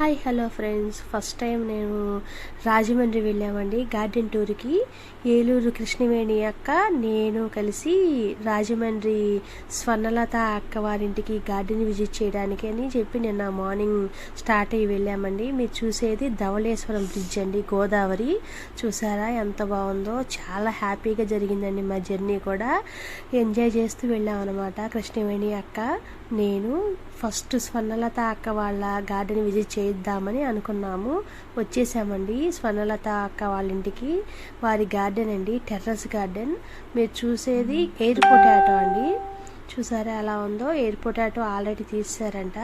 Hi hello friends. First time నేను రాజమండ్రి వెళ్ళామండి. Garden టూర్కి. ఏలూరు కృష్ణవేణి అక్క నేను కలిసి రాజమండ్రి స్వర్ణలత అక్క వారింటికి గార్డెన్ విజిట్ చేయడానికి అని చెప్పి నిన్న మార్నింగ్ స్టార్ట్ అయ్యి వెళ్ళామండి. మీరు చూసేది ధవళేశ్వరం బ్రిడ్జ్ అండి గోదావరి. చూసారా ఎంత బాగుందో? చాలా హ్యాపీగా జరిగిందండి మా జర్నీ కూడా. ఎంజాయ్ చేస్తూ వెళ్ళాం అనమాట కృష్ణవేణి అక్క నేను ఫస్ట్ స్వర్ణలత అక్క వాళ్ళ గార్డెన్ విజిట్ చేద్దామని అనుకున్నాము. వచ్చేసామండి స్వర్ణలత అక్క వాళ్ళ ఇంటికి వారి గార్డెన్ అండి టెర్రస్ గార్డెన్. మీరు చూసేది ఎయిర్ పొటాటో అండి. చూసారా ఎలా ఉందో? ఎయిర్ పొటాటో ఆల్రెడీ తీసారంట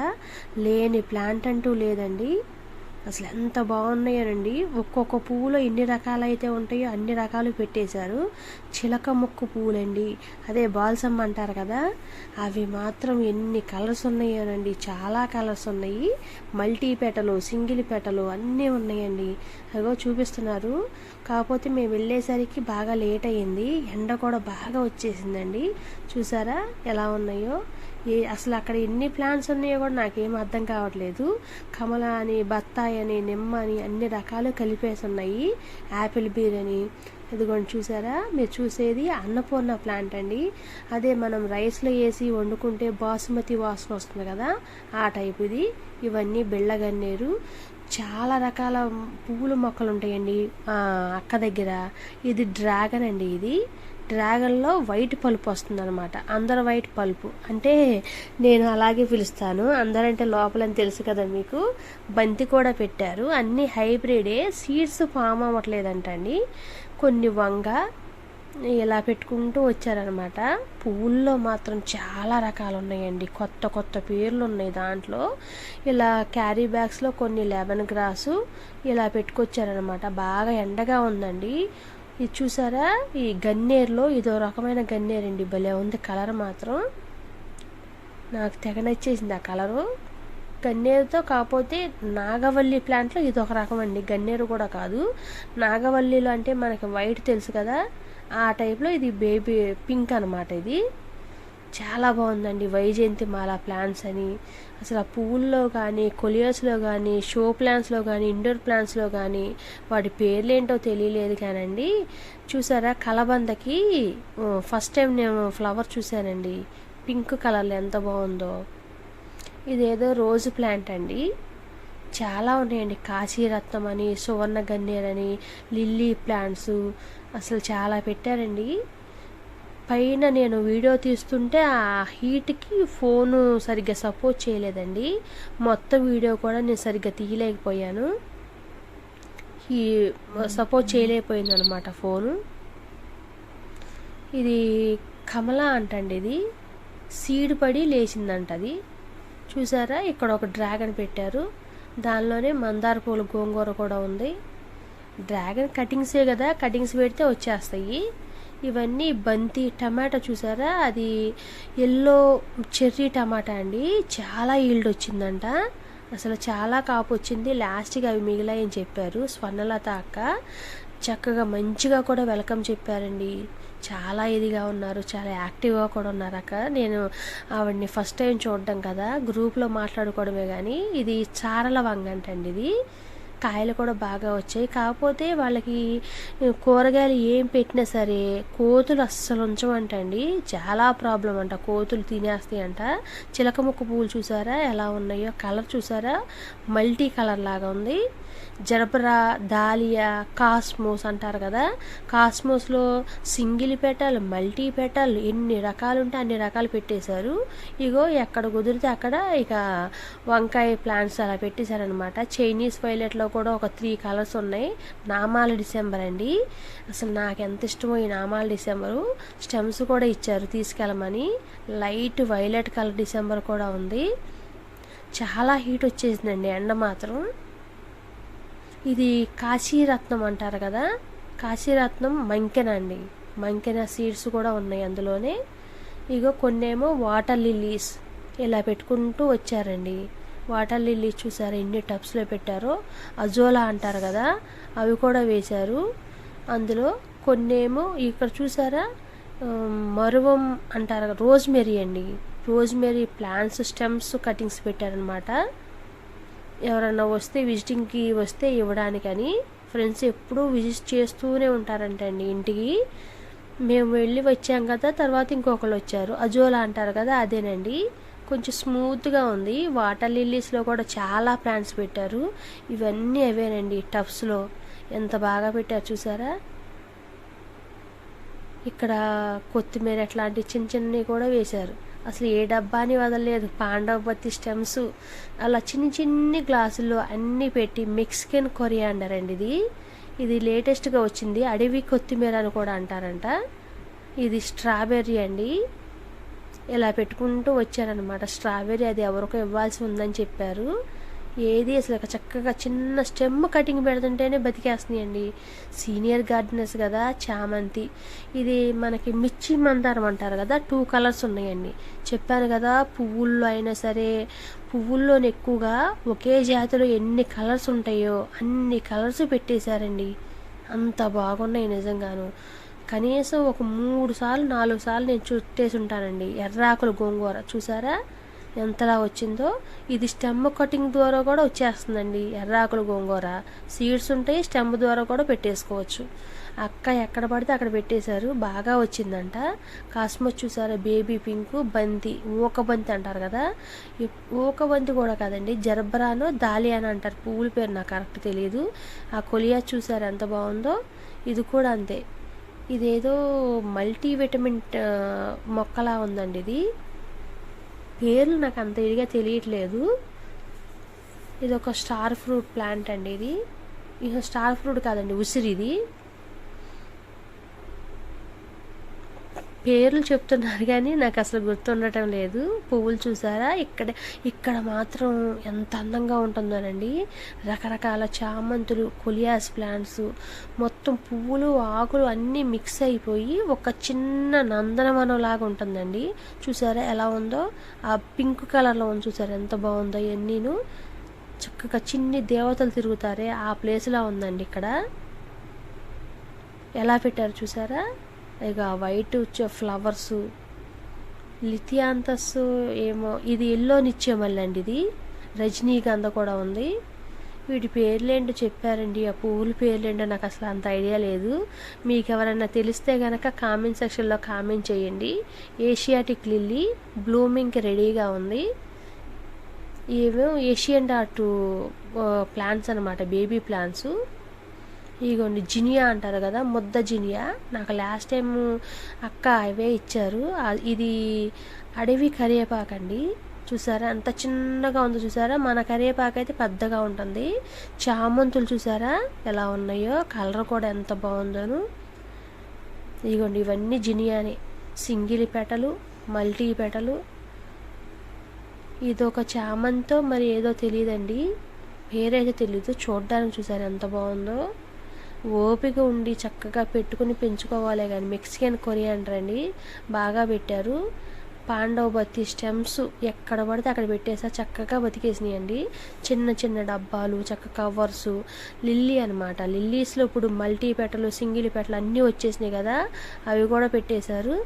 లేని ప్లాంట్ అంటూ లేదండి. అసలు ఎంత బాగున్నాయోనండి. ఒక్కొక్క పువ్వులో ఎన్ని రకాలైతే ఉంటాయో అన్ని రకాలు పెట్టేశారు. చిలక ముక్కు పువ్వులండి. అదే బాల్సమ్ అంటారు కదా. అవి మాత్రం ఎన్ని కలర్స్ ఉన్నాయోనండి. చాలా కలర్స్ ఉన్నాయి. మల్టీ పెటలు సింగిల్ పెటలు అన్నీ ఉన్నాయండి. అదిగో చూపిస్తున్నారు. కాకపోతే మేము వెళ్ళేసరికి బాగా లేట్ అయ్యింది. ఎండ కూడా బాగా వచ్చేసిందండి. చూసారా ఎలా ఉన్నాయో? ఏ అసలు అక్కడ ఎన్ని ప్లాంట్స్ ఉన్నాయో కూడా నాకేం అర్థం కావట్లేదు. కమల అని బత్తాయి అని నిమ్మ అని అన్ని రకాలు కలిపేసి ఉన్నాయి. యాపిల్ బీర్ అని ఇదిగోండి చూసారా? మీరు చూసేది అన్నపూర్ణ ప్లాంట్ అండి. అదే మనం రైస్లో వేసి వండుకుంటే బాసుమతి వాసన వస్తుంది కదా? ఆ టైప్ ఇది. ఇవన్నీ బిళ్ళగన్నేరు చాలా రకాల పువ్వుల మొక్కలు ఉంటాయండి అక్క దగ్గర. ఇది డ్రాగన్ అండి ఇది. డ్రాగన్లో వైట్ పలుపు వస్తుంది అనమాట అందరు వైట్ పలుపు. అంటే నేను అలాగే పిలుస్తాను. అందరంటే లోపలని తెలుసు కదా మీకు. బంతి కూడా పెట్టారు. అన్ని హైబ్రిడే. Seeds form అవ్వట్లేదంటండి. కొన్ని వంగ ఇలా పెట్టుకుంటూ వచ్చారనమాట పువ్వుల్లో మాత్రం చాలా రకాలు ఉన్నాయండి. కొత్త కొత్త పేర్లు ఉన్నాయి దాంట్లో. ఇలా క్యారీ బ్యాగ్స్లో కొన్ని లెమన్ గ్రాసు ఇలా పెట్టుకొచ్చారనమాట బాగా ఎండగా ఉందండి. ఇది చూసారా? ఈ గన్నేరులో ఇదో రకమైన గన్నేరండి. భలే ఉంది కలర్ మాత్రం. నాకు తెగ నచ్చేసింది ఆ కలరు. గన్నేరుతో కాకపోతే నాగవల్లి ప్లాంట్లో ఇది ఒక రకం అండి. గన్నేరు కూడా కాదు. నాగవల్లిలో అంటే మనకి వైట్ తెలుసు కదా? ఆ టైప్లో ఇది బేబీ పింక్ అనమాట ఇది. చాలా బాగుందండి వైజయంతి మాల ప్లాంట్స్ అని. అసలు ఆ పువ్వుల్లో కానీ కొలియర్స్లో కానీ షో ప్లాంట్స్లో కానీ ఇండోర్ ప్లాంట్స్లో కానీ వాటి పేర్లేంటో తెలియలేదు కానండి. చూసారా కలబందకి ఫస్ట్ టైం నేను ఫ్లవర్ చూశానండి. పింక్ కలర్లో ఎంత బాగుందో. ఇదేదో రోజు ప్లాంట్ అండి. చాలా ఉన్నాయండి. కాశీరత్నం అని సువర్ణ గన్నేరని లిల్లీ ప్లాంట్స్ అసలు చాలా పెట్టారండి. పైన నేను వీడియో తీస్తుంటే ఆ హీట్కి ఫోను సరిగ్గా సపోర్ట్ చేయలేదండి. మొత్తం వీడియో కూడా నేను సరిగ్గా తీయలేకపోయాను. ఈ సపోర్ట్ చేయలేకపోయింది అనమాట ఫోను. ఇది కమల అంటండి ఇది. సీడ్ పడి లేచిందంట అది. చూసారా? ఇక్కడ ఒక డ్రాగన్ పెట్టారు. దానిలోనే మందార పూల గోంగూర కూడా ఉంది. డ్రాగన్ కటింగ్సే కదా కటింగ్స్ పెడితే వచ్చేస్తాయి. ఇవన్నీ బంతి టమాటా చూసారా? అది ఎల్లో చెర్రీ టమాటా అండి. చాలా ఈల్డ్ వచ్చిందంట. అసలు చాలా కాపు వచ్చింది. లాస్ట్గా అవి మిగిలాయని చెప్పారు. స్వర్ణలత అక్క చక్కగా మంచిగా కూడా వెల్కమ్ చెప్పారండి. చాలా ఇదిగా ఉన్నారు. చాలా యాక్టివ్గా కూడా ఉన్నారు అక్క. నేను ఆవిడని ఫస్ట్ టైం చూడడం కదా. గ్రూప్లో మాట్లాడుకోవడమే కానీ ఇది చారల వంగ అంటండి ఇది. కాయలు కూడా బాగా వచ్చాయి. కాకపోతే వాళ్ళకి కూరగాయలు ఏం పెట్టినా సరే కోతులు అస్సలు ఉంచమంటండి చాలా ప్రాబ్లం అంట. కోతులు తినేస్తాయి అంట చిలక ముక్క పువ్వులు చూసారా? ఎలా ఉన్నాయో? కలర్ చూసారా? మల్టీ కలర్ లాగా ఉంది. జనపర దాలియా కాస్మోస్ అంటారు కదా. కాస్మోస్లో సింగిల్ పెటల్ మల్టీ పెటల్ ఎన్ని రకాలు ఉంటే అన్ని రకాలు పెట్టేశారు. ఇగో ఎక్కడ కుదిరితే అక్కడ ఇక వంకాయ ప్లాంట్స్ అలా పెట్టేశారనమాట చైనీస్ వైలెట్లో కూడా ఒక త్రీ కలర్స్ ఉన్నాయి. నామాల డిసెంబర్ అండి. అసలు నాకు ఎంత ఇష్టమో ఈ నామాల డిసెంబరు. స్టెమ్స్ కూడా ఇచ్చారు తీసుకెళ్ళమని. లైట్ వైలెట్ కలర్ డిసెంబర్ కూడా ఉంది. చాలా హీట్ వచ్చేసిందండి ఎండ మాత్రం. ఇది కాశీరత్నం అంటారు కదా? కాశీరత్నం మంకెన అండి. మంకెన సీడ్స్ కూడా ఉన్నాయి అందులోనే. ఇగో కొన్నేమో వాటర్ లిల్లీస్ ఇలా పెట్టుకుంటూ వచ్చారండి. వాటర్ లిల్లీస్ చూసారా ఎన్ని టబ్స్లో పెట్టారో? అజోలా అంటారు కదా అవి కూడా వేశారు. అందులో కొన్నేమో ఇక్కడ చూసారా? మరువం అంటారు రోజ్మెరీ అండి. రోజ్మెరీ ప్లాంట్స్ స్టెమ్స్ కటింగ్స్ పెట్టారనమాట ఎవరన్నా వస్తే విజిటింగ్కి వస్తే ఇవ్వడానికని ఫ్రెండ్స్ ఎప్పుడూ విజిట్ చేస్తూనే ఉంటారంటండి ఇంటికి. మేము వెళ్ళి వచ్చాం కదా తర్వాత ఇంకొకళ్ళు వచ్చారు. అజోలా అంటారు కదా అదేనండి. కొంచెం స్మూత్గా ఉంది. వాటర్ లిల్లీస్లో కూడా చాలా ప్లాంట్స్ పెట్టారు. ఇవన్నీ అవేనండి టబ్స్లో ఎంత బాగా పెట్టారు చూసారా? ఇక్కడ కొత్తిమీర అట్లాంటి చిన్న చిన్నవి కూడా వేశారు. అసలు ఏ డబ్బాని వదలలేదు. పాండవపతి స్టెమ్స్. అలా చిన్ని చిన్ని గ్లాసుల్లో అన్నీ పెట్టి మెక్సికన్ కొరియాండర్ అండి ఇది. ఇది లేటెస్ట్గా వచ్చింది. అడవి కొత్తిమీర అని కూడా అంటారంట. ఇది స్ట్రాబెర్రీ అండి. ఇలా పెట్టుకుంటూ వచ్చారనమాట స్ట్రాబెర్రీ అది ఎవరికో ఇవ్వాల్సి ఉందని చెప్పారు. ఏది అసలు చక్కగా చిన్న స్టెమ్ కటింగ్ పెడుతుంటేనే బతికేస్తున్నాయండి. సీనియర్ గార్డెనర్స్ కదా చామంతి. ఇది మనకి మిర్చి మందారం అంటారు కదా టూ కలర్స్ ఉన్నాయండి. చెప్పాను కదా పువ్వుల్లో అయినా సరే పువ్వుల్లోనే ఎక్కువగా ఒకే జాతిలో ఎన్ని కలర్స్ ఉంటాయో అన్ని కలర్స్ పెట్టేశారండి. అంత బాగున్నాయి నిజంగాను. కనీసం ఒక మూడు సార్లు నాలుగు సార్లు నేను చుట్టేసి ఉంటానండి. ఎర్రాకుల గోంగూర చూసారా? ఎంతలా వచ్చిందో ఇది స్టెమ్ కటింగ్ ద్వారా కూడా వచ్చేస్తుందండి. ఎర్రాకుల గోంగూర. సీడ్స్ ఉంటాయి స్టెమ్ ద్వారా కూడా పెట్టేసుకోవచ్చు. అక్క ఎక్కడ పడితే అక్కడ పెట్టేశారు. బాగా వచ్చిందంట. కాస్మస్ చూసారా? బేబీ పింక్ బంతి. ఊక బంతి అంటారు కదా? ఊక బంతి కూడా కాదండి జర్బరాను దాలి అని అంటారు. పువ్వుల పేరు నాకు కరెక్ట్ తెలియదు ఆ కొలియా చూసారు ఎంత బాగుందో? ఇది కూడా అంతే. ఇదేదో మల్టీవిటమిన్ మొక్కలా ఉందండి ఇది. పేర్లు నాకు అంత ఇదిగా తెలియట్లేదు. ఇది ఒక స్టార్ ఫ్రూట్ ప్లాంట్ అండి ఇది. ఇక స్టార్ ఫ్రూట్ కాదండి ఉసిరి ఇది. పేర్లు చెప్తున్నారు కానీ నాకు అసలు గుర్తుండటం లేదు. పువ్వులు చూసారా? ఇక్కడ ఇక్కడ మాత్రం ఎంత అందంగా ఉంటుందోనండి. రకరకాల చామంతులు కొలియాస్ ప్లాంట్స్ మొత్తం పువ్వులు ఆకులు అన్నీ మిక్స్ అయిపోయి ఒక చిన్న నందనవనం లాగా ఉంటుందండి. చూసారా ఎలా ఉందో? ఆ పింక్ కలర్లో ఉంది చూసారా? ఎంత బాగుందో ఇవన్నీను చక్కగా చిన్ని దేవతలు తిరుగుతారే ఆ ప్లేస్లా ఉందండి ఇక్కడ. ఎలా పెట్టారు చూసారా? ఇక వైట్ వచ్చే ఫ్లవర్స్ లిథియాంతస్ ఏమో ఇది ఎల్లో నిత్యమల్లి అండి ఇది. రజనీగంధ కూడా ఉంది. వీటి పేర్లేంటో చెప్పారండి. ఆ పువ్వుల పేర్లేంటో నాకు అసలు అంత ఐడియా లేదు. మీకు ఎవరైనా తెలిస్తే కనుక కామెంట్ సెక్షన్లో కామెంట్ చేయండి. ఏషియాటిక్ లిల్లీ బ్లూమింగ్కి రెడీగా ఉంది. ఇవేమో ఏషియన్ డాట్ ప్లాంట్స్ అనమాట బేబీ ప్లాంట్స్. ఇగోండి జినియా అంటారు కదా ముద్ద జినియా. నాకు లాస్ట్ టైం అక్క అవే ఇచ్చారు. ఇది అడవి కరివేపాకండి చూసారా? అంత చిన్నగా ఉందో చూసారా? మన కరివేపాకు అయితే పెద్దగా ఉంటుంది. చామంతులు చూసారా? ఎలా ఉన్నాయో కలర్ కూడా ఎంత బాగుందోను. ఇదిగోండి ఇవన్నీ జినియానే. సింగిల్ పెటలు మల్టీ పెటలు ఇదొక చామంతో మరి ఏదో తెలియదండి. పేరైతే తెలీదు. చూడడానికి చూసారు ఎంత బాగుందో. ఓపిక ఉండి చక్కగా పెట్టుకుని పెంచుకోవాలి కానీ మెక్సికన్ కొరియాండర్ అండి బాగా పెట్టారు. పాండవ బత్తి స్టెమ్స్ ఎక్కడ పడితే అక్కడ పెట్టేసా. చక్కగా బతికేసినాయండి. చిన్న చిన్న డబ్బాలు చక్క కవర్స్ లిల్లీ అనమాట లిల్లీస్లో ఇప్పుడు మల్టీ పెట్టలు సింగిల్ పెట్టలు అన్నీ వచ్చేసినాయి కదా. అవి కూడా పెట్టేశారు.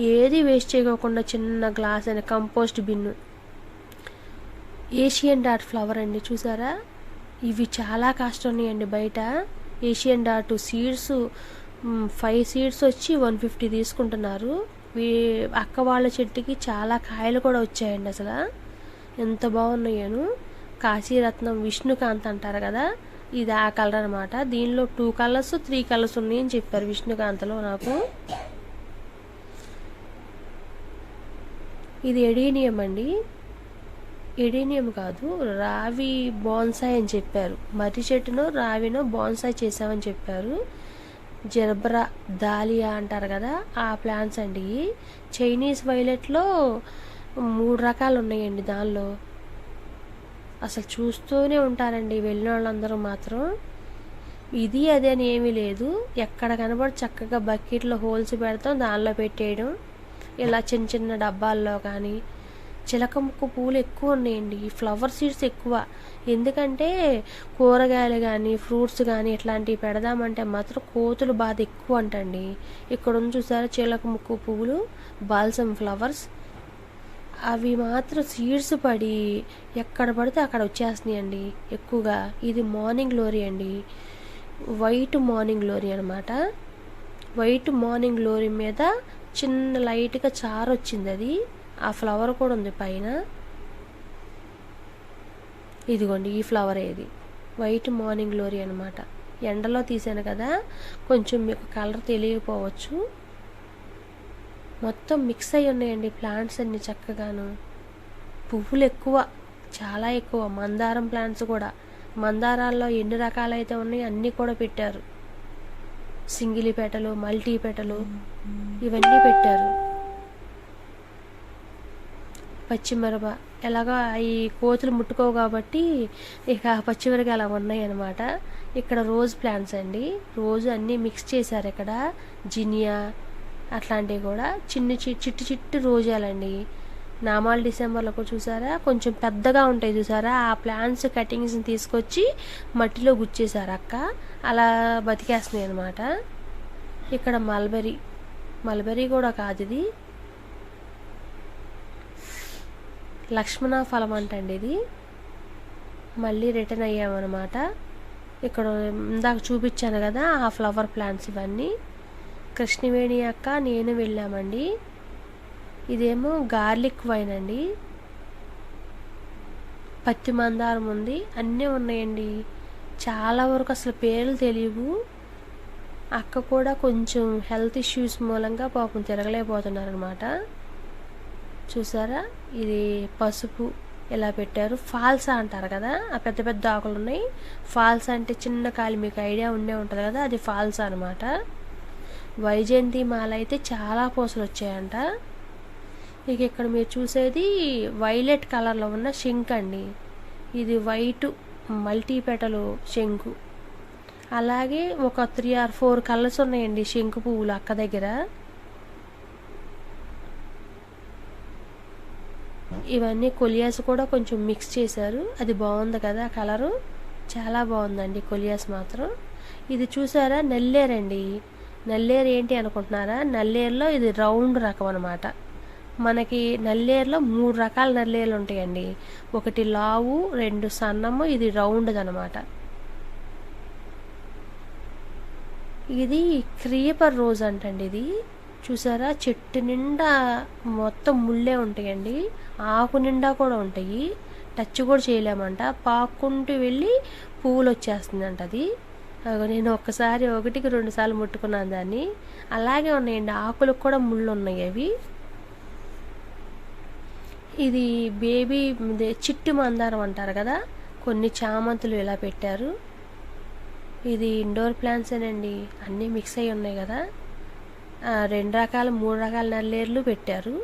ఏది వేస్ట్ చేయకోకుండా చిన్న గ్లాస్ అయిన compost Binnu Asian dot flower అండి చూసారా? ఇవి చాలా కాస్ట్ ఉన్నాయండి బయట. Asian dot seeds five seeds వచ్చి వన్ ఫిఫ్టీ తీసుకుంటున్నారు. అక్క వాళ్ళ చెట్టుకి చాలా కాయలు కూడా వచ్చాయండి అసలు. ఎంత బాగున్నాయను. కాశీరత్నం విష్ణుకాంత్ అంటారు కదా ఇది ఆ కలర్ అనమాట దీనిలో టూ కలర్స్ త్రీ కలర్స్ ఉన్నాయని చెప్పారు విష్ణుకాంతలో నాకు. ఇది ఎడీనియం అండి. ఎడేనియం కాదు రావి బోన్సాయ్ అని చెప్పారు. మర్రి చెట్టును రావినో బోన్సాయ్ చేసామని చెప్పారు. జర్బరా దాలియా అంటారు కదా ఆ ప్లాంట్స్ అండి. చైనీస్ వైలెట్లో మూడు రకాలు ఉన్నాయండి దానిలో. అసలు చూస్తూనే ఉంటారండి వెళ్ళిన వాళ్ళందరూ మాత్రం. ఇది అదే అని ఏమీ లేదు. ఎక్కడ కనబడి చక్కగా బకెట్లో హోల్స్ పెడతాం దానిలో పెట్టేయడం. ఇలా చిన్న చిన్న డబ్బాల్లో కానీ చిలక ముక్కు పూలు ఎక్కువ ఉన్నాయండి. ఈ ఫ్లవర్ సీడ్స్ ఎక్కువ. ఎందుకంటే కూరగాయలు కానీ ఫ్రూట్స్ కానీ ఇట్లాంటివి పెడదామంటే మాత్రం కోతులు బాధ ఎక్కువ అంటండి ఇక్కడ ఉంది చూసారా చిలక ముక్కు పువ్వులు బాల్సమ్ ఫ్లవర్స్ అవి మాత్రం సీడ్స్ పడి ఎక్కడ పడితే అక్కడ వచ్చేస్తున్నాయండి ఎక్కువగా. ఇది మార్నింగ్ గ్లోరీ అండి. వైట్ మార్నింగ్ గ్లోరీ అనమాట వైట్ మార్నింగ్ గ్లోరీ మీద చిన్న లైట్గా చారు వచ్చింది అది. ఆ ఫ్లవర్ కూడా ఉంది పైన. ఇదిగోండి ఈ ఫ్లవర్ ఇది. వైట్ మార్నింగ్ గ్లోరీ అనమాట ఎండలో తీసాను కదా కొంచెం మీకు కలర్ తెలియకపోవచ్చు. మొత్తం మిక్స్ అయి ఉన్నాయండి ప్లాంట్స్ అన్ని చక్కగాను. పువ్వులు ఎక్కువ చాలా ఎక్కువ. మందారం ప్లాంట్స్ కూడా. మందారాల్లో ఎన్ని రకాలైతే ఉన్నాయో అన్నీ కూడా పెట్టారు. సింగిలి పెటలు మల్టీ పెటలు ఇవన్నీ పెట్టారు. పచ్చిమిరప. ఎలాగో ఈ కోతులు ముట్టుకోవు కాబట్టి ఇక పచ్చిమిరపకాయ అలా ఉన్నాయి అనమాట ఇక్కడ రోజ్ ప్లాంట్స్ అండి. రోజు అన్నీ మిక్స్ చేశారు ఇక్కడ. జినియా అట్లాంటివి కూడా. చిన్న చి చిట్టి చిట్టి రోజాలండి. నామాలు డిసెంబర్లో కూడా చూసారా? కొంచెం పెద్దగా ఉంటాయి చూసారా? ఆ ప్లాంట్స్ కటింగ్స్ని తీసుకొచ్చి మట్టిలో గుచ్చేశారు అక్క. అలా బతికేస్తున్నాయి అనమాట ఇక్కడ మల్బెరీ. మల్బెరీ కూడా కాదు ఇది. లక్ష్మణ ఫలం అంటండి ఇది. మళ్ళీ రిటర్న్ అయ్యామన్నమాట. ఇక్కడ ఇందాక చూపించాను కదా ఆ ఫ్లవర్ ప్లాంట్స్ ఇవన్నీ. కృష్ణవేణి అక్క నేను వెళ్ళామండి. ఇదేమో గార్లిక్ వైన్ అండి. పత్తి మందారం ఉంది. అన్నీ ఉన్నాయండి. చాలా వరకు అసలు పేర్లు తెలియవు. అక్క కూడా కొంచెం హెల్త్ ఇష్యూస్ మూలంగా పాపం తిరగలేకపోతున్నారనమాట చూసారా? ఇది పసుపు ఇలా పెట్టారు? ఫాల్సా అంటారు కదా? ఆ పెద్ద పెద్ద ఆకులు ఉన్నాయి. ఫాల్స్ అంటే చిన్న కాలి మీకు ఐడియా ఉండే ఉంటుంది కదా? అది ఫాల్సా అనమాట వైజయంతి మాల అయితే చాలా పూసలు వచ్చాయంట. ఇక ఇక్కడ మీరు చూసేది వైలెట్ కలర్లో ఉన్న షింక్ అండి. ఇది వైట్ మల్టీ పెటలు శంకు అలాగే ఒక త్రీ ఆర్ ఫోర్ కలర్స్ ఉన్నాయండి శంకు పువ్వులు అక్క దగ్గర. ఇవన్నీ కొలియాస్ కూడా కొంచెం మిక్స్ చేశారు. అది బాగుంది కదా కలరు. చాలా బాగుందండి కొలియాస్ మాత్రం. ఇది చూసారా? నల్లేరండి నల్లేరు ఏంటి అనుకుంటున్నారా? నల్లేరులో ఇది రౌండ్ రకం అనమాట మనకి నల్లేరులో మూడు రకాల నల్లేరులు ఉంటాయండి. ఒకటి లావు రెండు సన్నము ఇది రౌండ్ది అనమాట ఇది క్రీపర్ రోజ్ అంటండి ఇది. చూసారా? చెట్టు నిండా మొత్తం ముళ్ళే ఉంటాయండి. ఆకు నిండా కూడా ఉంటాయి. టచ్ కూడా చేయలేమంట. పాక్కుంటూ వెళ్ళి పువ్వులు వచ్చేస్తుందంట అది నేను ఒక్కసారి ఒకటికి రెండు సార్లు ముట్టుకున్నాను దాన్ని. అలాగే ఉన్నాయండి. ఆకులకు కూడా ముళ్ళు ఉన్నాయి అవి. ఇది బేబీ చిట్టి మందారం అంటారు కదా? కొన్ని చామంతులు ఇలా పెట్టారు. ఇది ఇండోర్ ప్లాంట్సేనండి. అన్నీ మిక్స్ అయి ఉన్నాయి కదా? రెండు రకాల మూడు రకాల నల్లేర్లు పెట్టారు.